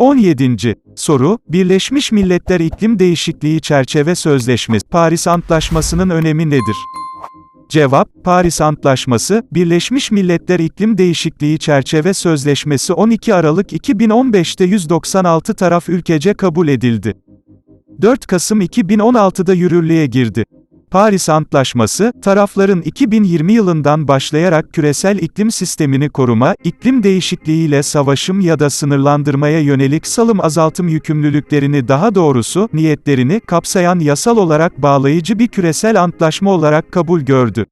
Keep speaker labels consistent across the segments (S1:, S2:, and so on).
S1: 17. Soru, Birleşmiş Milletler İklim Değişikliği Çerçeve Sözleşmesi, Paris Antlaşması'nın önemi nedir? Cevap, Paris Antlaşması, Birleşmiş Milletler İklim Değişikliği Çerçeve Sözleşmesi 12 Aralık 2015'te 196 taraf ülkece kabul edildi. 4 Kasım 2016'da yürürlüğe girdi. Paris Antlaşması, tarafların 2020 yılından başlayarak küresel iklim sistemini koruma, iklim değişikliğiyle savaşım ya da sınırlandırmaya yönelik salım azaltım yükümlülüklerini daha doğrusu, niyetlerini kapsayan yasal olarak bağlayıcı bir küresel antlaşma olarak kabul gördü.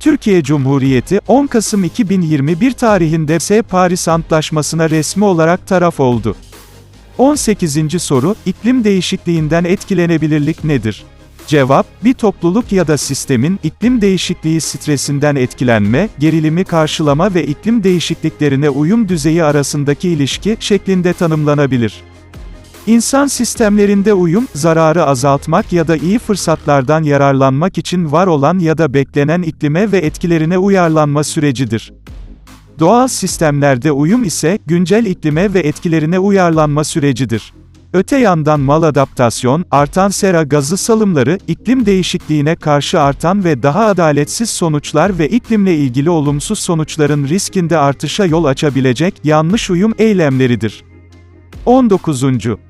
S1: Türkiye Cumhuriyeti, 10 Kasım 2021 tarihinde S. Paris Antlaşması'na resmi olarak taraf oldu. 18. soru, iklim değişikliğinden etkilenebilirlik nedir? Cevap, bir topluluk ya da sistemin, iklim değişikliği stresinden etkilenme, gerilimi karşılama ve iklim değişikliklerine uyum düzeyi arasındaki ilişki, şeklinde tanımlanabilir. İnsan sistemlerinde uyum, zararı azaltmak ya da iyi fırsatlardan yararlanmak için var olan ya da beklenen iklime ve etkilerine uyarlanma sürecidir. Doğal sistemlerde uyum ise, güncel iklime ve etkilerine uyarlanma sürecidir. Öte yandan maladaptasyon, artan sera gazı salımları, iklim değişikliğine karşı artan ve daha adaletsiz sonuçlar ve iklimle ilgili olumsuz sonuçların riskinde artışa yol açabilecek yanlış uyum eylemleridir. 19.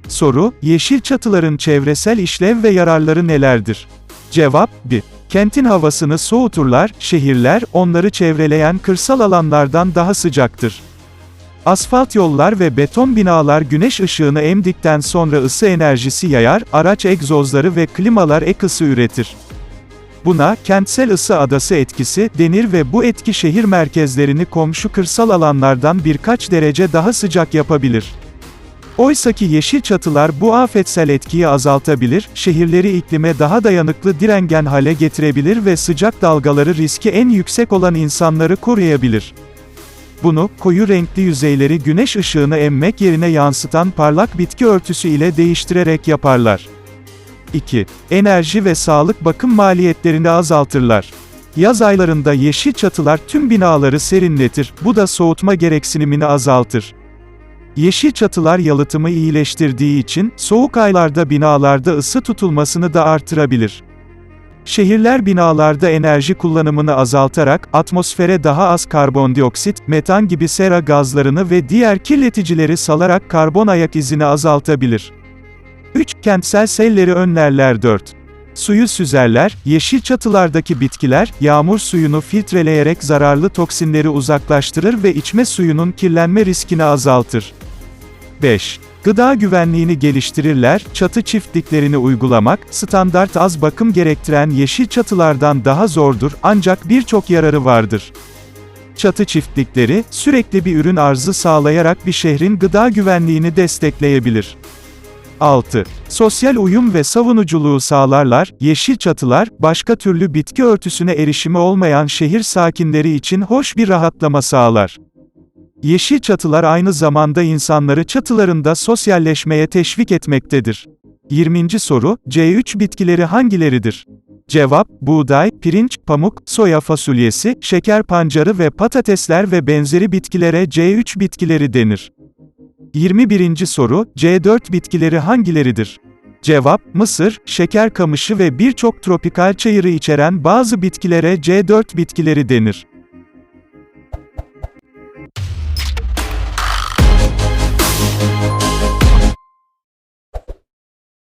S1: Soru, yeşil çatıların çevresel işlev ve yararları nelerdir? Cevap, 1. Kentin havasını soğuturlar, şehirler, onları çevreleyen kırsal alanlardan daha sıcaktır. Asfalt yollar ve beton binalar güneş ışığını emdikten sonra ısı enerjisi yayar, araç egzozları ve klimalar ek ısı üretir. Buna, kentsel ısı adası etkisi, denir ve bu etki şehir merkezlerini komşu kırsal alanlardan birkaç derece daha sıcak yapabilir. Oysaki yeşil çatılar bu afetsel etkiyi azaltabilir, şehirleri iklime daha dayanıklı direngen hale getirebilir ve sıcak dalgaları riski en yüksek olan insanları koruyabilir. Bunu, koyu renkli yüzeyleri güneş ışığını emmek yerine yansıtan parlak bitki örtüsü ile değiştirerek yaparlar. 2. Enerji ve sağlık bakım maliyetlerini azaltırlar. Yaz aylarında yeşil çatılar tüm binaları serinletir, bu da soğutma gereksinimini azaltır. Yeşil çatılar yalıtımı iyileştirdiği için, soğuk aylarda binalarda ısı tutulmasını da artırabilir. Şehirler binalarda enerji kullanımını azaltarak, atmosfere daha az karbondioksit, metan gibi sera gazlarını ve diğer kirleticileri salarak karbon ayak izini azaltabilir. 3. Kentsel selleri önlerler 4. Suyu süzerler, yeşil çatılardaki bitkiler, yağmur suyunu filtreleyerek zararlı toksinleri uzaklaştırır ve içme suyunun kirlenme riskini azaltır. 5. Gıda güvenliğini geliştirirler, çatı çiftliklerini uygulamak, standart az bakım gerektiren yeşil çatılardan daha zordur, ancak birçok yararı vardır. Çatı çiftlikleri, sürekli bir ürün arzı sağlayarak bir şehrin gıda güvenliğini destekleyebilir. 6. Sosyal uyum ve savunuculuğu sağlarlar, yeşil çatılar, başka türlü bitki örtüsüne erişimi olmayan şehir sakinleri için hoş bir rahatlama sağlar. Yeşil çatılar aynı zamanda insanları çatılarında sosyalleşmeye teşvik etmektedir. 20. soru, C3 bitkileri hangileridir? Cevap, buğday, pirinç, pamuk, soya fasulyesi, şeker pancarı ve patatesler ve benzeri bitkilere C3 bitkileri denir. 21. soru, C4 bitkileri hangileridir? Cevap, mısır, şeker kamışı ve birçok tropikal çayırı içeren bazı bitkilere C4 bitkileri denir.